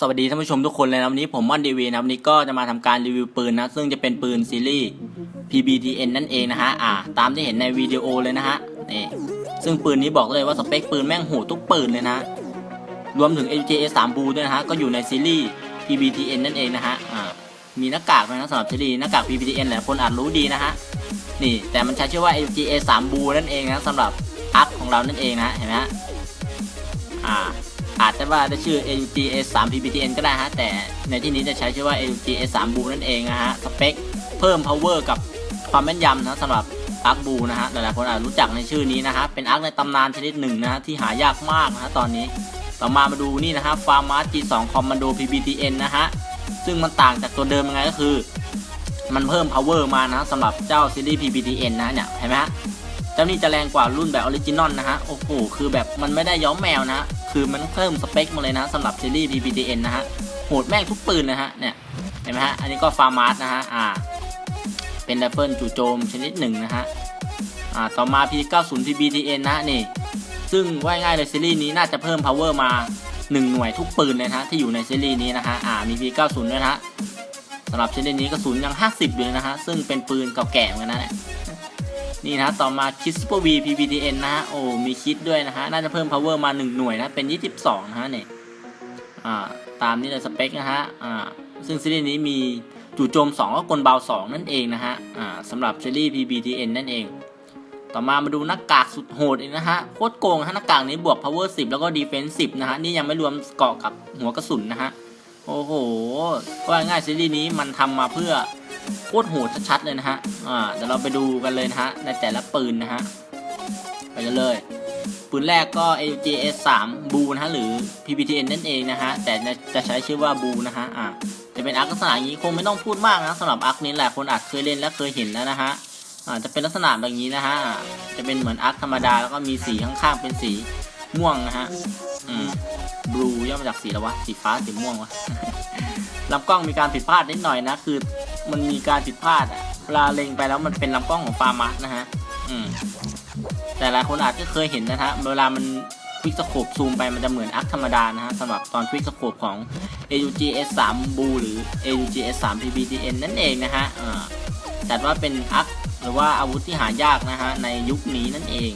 สวัสดีท่านผู้ชมทุกคนเลยนะวันนี้ผมม่อนดีวีนะวันนี้ก็จะมาทำการรีวิวปืนนะซึ่งจะเป็นปืนซีรีส์ PBTN นั่นเองนะฮะอ่าตามที่เห็นในวิดีโอเลยนะฮะนี่ซึ่งปืนนี้บอกเลยว่าสเปคปืนแม่งโหดทุกปืนเลยนะรวมถึง AJS 3 b l u ด้วยนะฮะก็อยู่ในซีรีส์ PBTN นั่นเองนะฮะอ่ามีหน้ากากด้วยนะสำหรับซีรีส์หน้ากาก PBTN หลายคนอาจรู้ดีนะฮะนี่แต่มันใช้ชื่อว่า AJS 3 b l u นั่นเองนะสำหรับอัพของเรานั่นเองนะฮะเห็นไหมฮะอ่า อาจจะว่าได้ชื่อ AUG S3 PPTN ก็ได้ฮะ แต่ในที่นี้จะใช้ชื่อว่า AUG S3 Blue นั่นเองนะฮะ สเปคเพิ่ม power กับความแม่นยำนะสำหรับอาร์คบูนะฮะ หลายๆคนอาจรู้จักในชื่อนี้นะฮะ เป็นอาร์คในตำนานชนิดหนึ่งนะฮะ ที่หายากมากนะฮะตอนนี้ ต่อมามาดูนี่นะฮะ f a r m a G2 Commando PPTN นะฮะ ซึ่งมันต่างจากตัวเดิมยังไงก็คือ มันเพิ่ม power มานะสำหรับเจ้าซีรีส์ PPTN นะเนี่ยเห็นไหมฮะเจ้านี่จะแรงกว่ารุ่นแบบออริจินอลนะฮะ โอ้โห คือแบบมันไม่ได้ย้อมแมวนะ คือมันเพิ่มสเปคมาเลยนะสำหรับซีรีส์ PPTN นะฮะโหดแม่งทุกปืนนะฮะเนี่ยเห็นไหมฮะ อันนี้ก็ฟาร์มาร์สนะฮะอ่าเป็นไรเฟิลจู่โจมชนิดหนึ่งนะฮะอ่าต่อมา P90 PPTN นะฮะนี่ ซึ่งว่าง่ายเลยซีรีส์นี้น่าจะเพิ่ม power มา 1 หน่วยทุกปืนเลยนะฮะที่อยู่ในซีรีส์นี้นะฮะอ่ามี P90 ด้วยนะฮะสำหรับชนิดนี้กระสุนยัง 50อยู่เลยนะฮะซึ่งเป็นปืนเก่าแก่เหมือนกันนะเนี่ย นี่นะต่อมาคิดซูเปอร์วี PPTN นะฮะโอ้มีคิดด้วยนะฮะน่าจะเพิ่ม power มา 1 หน่วยนะเป็น 22 นะฮะเนี่ยอ่าตามนี้เลยสเปคนะฮะอ่าซึ่งซีรีส์นี้มีจู่โจม 2 ก็กลเบา 2 นั่นเองนะฮะอ่าสำหรับซีรีส์ PPTN นั่นเอง ต่อมามาดูหน้ากากสุดโหดอีกนะฮะโคตรโกงฮะหน้ากากนี้บวก power 10 แล้วก็ defense 10 นะฮะ นี่ยังไม่รวมเกาะกับหัวกระสุนนะฮะ โอ้โหว่าง่ายซีรีส์นี้มันทำมาเพื่อ โคตรโหดชัดๆเลยนะฮะ อ่าเดี๋ยวเราไปดูกันเลยนะฮะ ในแต่ละปืนนะฮะ ไปกันเลย ปืนแรกก็ AGS 3บูนะฮะ หรือ PPTN นั่นเองนะฮะ แต่จะใช้ชื่อว่าบูนะฮะ อ่าจะเป็นอาร์คลักษณะอย่างนี้คงไม่ต้องพูดมากนะสำหรับอาร์คนี้แหละคนอาจเคยเล่นและเคยเห็นแล้วนะฮะอ่าจะเป็นลักษณะแบบนี้นะฮะ จะเป็นเหมือนอาร์คธรรมดาแล้วก็มีสีข้างๆเป็นสีม่วงนะฮะ อืมบลูย่อมาจากสีแล้ววะ สีฟ้าสีม่วงวะลำกล้องมีการผิดพลาดนิดหน่อยนะ คือ มันมีการผิดพลาดอะเวลาเล็งไปแล้วมันเป็นลำกล้องของฟาร์มัสนะฮะ อืม แต่หลายคนอาจจะเคยเห็นนะฮะ เวลามันควิกสโคปซูมไปมันจะเหมือนอักธรรมดานะฮะสำหรับตอนควิกสโคปของ AUG S3 Blue หรือ AUG S3 PPTN นั่นเองนะฮะอ่าจัดว่าเป็นอักหรือว่าอาวุธที่หายากนะฮะในยุคนี้นั่นเอง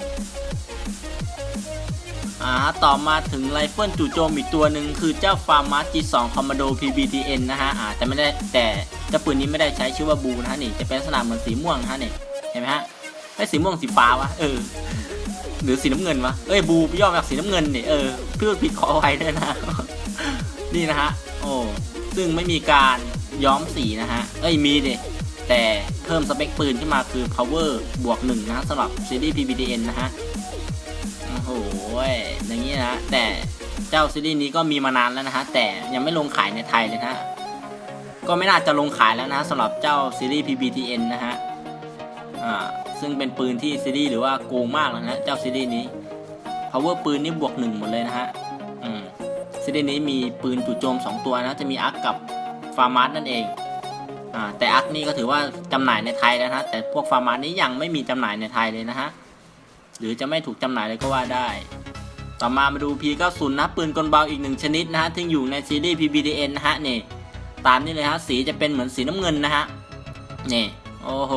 อ่าต่อมาถึงไรเฟิลจู่โจมอีกตัวหนึ่งคือเจ้าฟาร์มา G2 Commando PBTN นะฮะอ่าแต่ไม่ได้แต่เจ้าปืนนี้ไม่ได้ใช้ชื่อว่าบูนะฮะนี่จะเป็นลักษณะเหมือนสีม่วงนะฮะนี่เห็นไหมฮะไอ้สีม่วงสีฟ้าวะเออหรือสีน้ำเงินวะเอ้ยบูย่อมาจากสีน้ำเงินนี่เออพูดผิดขออภัยด้วยนะนี่นะฮะโอ้ซึ่งไม่มีการย้อมสีนะฮะเอ้ยมีดิแต่เพิ่มสเปคปืนขึ้นมาคือ power บวกหนึ่งนะสำหรับซีรีส์ PBTN นะฮะ อ้โหอย่างนี้นะแต่เจ้าซีรีส์นี้ก็มีมานานแล้วนะฮะแต่ยังไม่ลงขายในไทยเลยนะก็ไม่น่าจะลงขายแล้วนะสำหรับเจ้าซีรีส์ PBTN นะฮะอ่าซึ่งเป็นปืนที่ซีรีส์หรือว่าโกงมากเลยนะเจ้าซีรีส์นี้ power ปืนนี่บวกหนึ่งหมดเลยนะฮะอืมซีรีส์นี้มีปืนจู่โจม 2 ตัวนะจะมีอาร์กับฟาร์มาร์นั่นเองอ่าแต่อาร์นี่ก็ถือว่าจำหน่ายในไทยแล้วนะแต่พวกฟาร์มาร์นี้ยังไม่มีจำหน่ายในไทยเลยนะฮะหรือจะไม่ถูกจำหน่ายเลยก็ว่าได้ ต่อมามาดู P90 นะปืนกลเบาอีกหนึ่งชนิดนะฮะที่อยู่ในซีรีส์ PBDN นะฮะนี่ตามนี้เลยฮะสีจะเป็นเหมือนสีน้ำเงินนะฮะนี่โอ้โห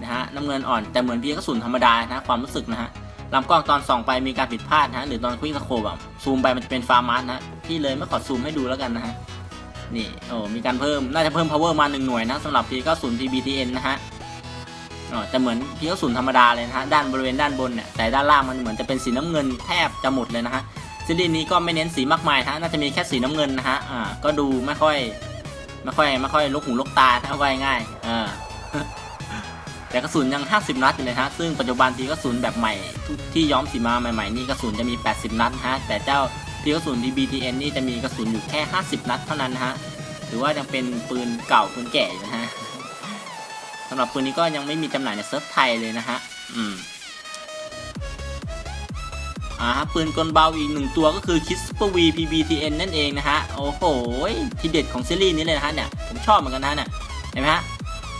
นะฮะน้ำเงินอ่อนแต่เหมือน P90 ธรรมดานะความรู้สึกนะฮะลำกล้องตอนส่องไปมีการผิดพลาดนะฮะหรือตอนควิกสโคปอะซูมไปมันจะเป็นฟาร์มาสนะพี่เลยไม่ขอซูมให้ดูแล้วกันนะฮะนี่โอ้มีการเพิ่มน่าจะเพิ่ม power มา1หน่วยนะสำหรับ P90 PBTN นะฮะ อ๋อแต่เหมือนพีกระสุนธรรมดาเลยนะฮะด้านบริเวณด้านบนเนี่ยแต่ด้านล่างมันเหมือนจะเป็นสีน้ำเงินแทบจะหมดเลยนะฮะซีรีส์นี้ก็ไม่เน้นสีมากมายนะฮะน่าจะมีแค่สีน้ำเงินนะฮะอ่าก็ดูไม่ค่อยไม่ค่อยไม่ค่อยลกหูลกตาถ้าว่าง่ายอ่าแต่กระสุนยัง 50 นัดอยู่เลยฮะ ซึ่งปัจจุบันทีกระสุนแบบใหม่ที่ย้อมสีมาใหม่ๆนี่กระสุนจะมี 80 นัดนะฮะ แต่เจ้าทีกระสุน DBTN นี่จะมีกระสุนอยู่แค่ 50 นัดเท่านั้นนะฮะถือว่ายังเป็นปืนเก่าปืนแก่นะฮะ สำหรับปืนนี้ก็ยังไม่มีจำหน่ายในเซิร์ฟไทยเลยนะฮะ อืม อ่าฮะปืนกลเบาอีกหนึ่งตัวก็คือคิสปวี PBTN นั่นเองนะฮะ โอ้โห ที่เด็ดของซีรีส์นี้เลยนะฮะเนี่ย ผมชอบเหมือนกันนะเนี่ย เห็นไหมฮะ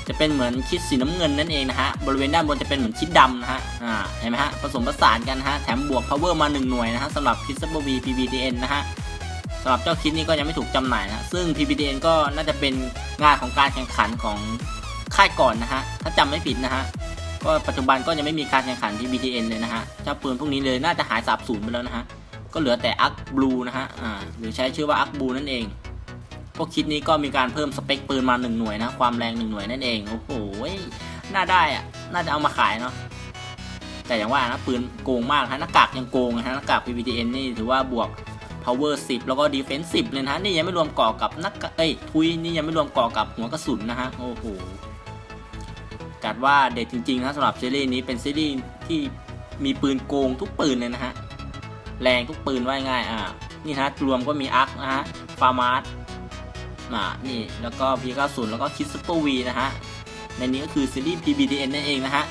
จะเป็นเหมือนคิดสีน้ำเงินนั่นเองนะฮะ บริเวณด้านบนจะเป็นเหมือนคิดดำนะฮะ อ่า เห็นไหมฮะ ผสมผสานกันนะฮะ แถมบวก power มา1หน่วยนะฮะสำหรับคิสปวี PBTN นะฮะสำหรับเจ้าคิดนี้ก็ยังไม่ถูกจำหน่ายนะ ซึ่ง PBDN ก็น่าจะเป็นงานของการแข่งขันของ ค่ายก่อนนะฮะถ้าจำไม่ผิดนะฮะก็ปัจจุบันก็ยังไม่มีการแข่งขัน PBDN เลยนะฮะเจ้าปืนพวกนี้เลยน่าจะหายสาบสูญไปแล้วนะฮะก็เหลือแต่อักบลูนะฮะอ่าหรือใช้ชื่อว่าอักบลูนั่นเองพวกคิดนี้ก็มีการเพิ่มสเปคปืนมาหนึ่งหน่วยนะความแรงหนึ่งหน่วยนั่นเองโอ้โหน่าได้อะน่าจะเอามาขายเนาะแต่อย่างว่านะปืนโกงมากนะหน้ากากยังโกงนะฮะหน้ากาก PPTN นี่ถือว่าบวก power 10 แล้วก็ defense 10เลยนะฮะนี่ยังไม่รวมก่อกับหนักเอ้ยทุยนี่ยังไม่รวมก่อกับหัวกระสุนนะฮะโอ้โห กัดว่าเด็ดจริงๆนะสำหรับซีรีส์นี้เป็นซีรีส์ที่มีปืนโกงทุกปืนเลยนะฮะ แรงทุกปืนว่าง่ายอ่านี่นะรวมก็มีอาร์คนะฮะฟาร์มาร์อ่านี่แล้วก็ P90 แล้วก็คิดซุปเปอร์วีนะฮะ ในนี้ก็คือซีรีส์ PBDN นั่นเองนะฮะ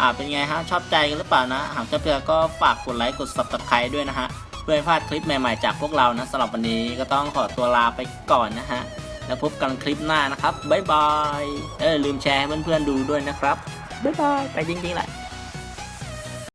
อ่าเป็นไงฮะชอบใจกันหรือเปล่านะ หากชอบใจก็ฝากกดไลค์กด subscribe ด้วยนะฮะ เพื่อไม่พลาดคลิปใหม่ๆจากพวกเรานะสำหรับวันนี้ก็ต้องขอตัวลาไปก่อนนะฮะ แล้วพบกันคลิปหน้านะครับ บ๊ายบาย เออลืมแชร์ให้เพื่อนๆดูด้วยนะครับ บ๊ายบาย ไปจริงๆแหละ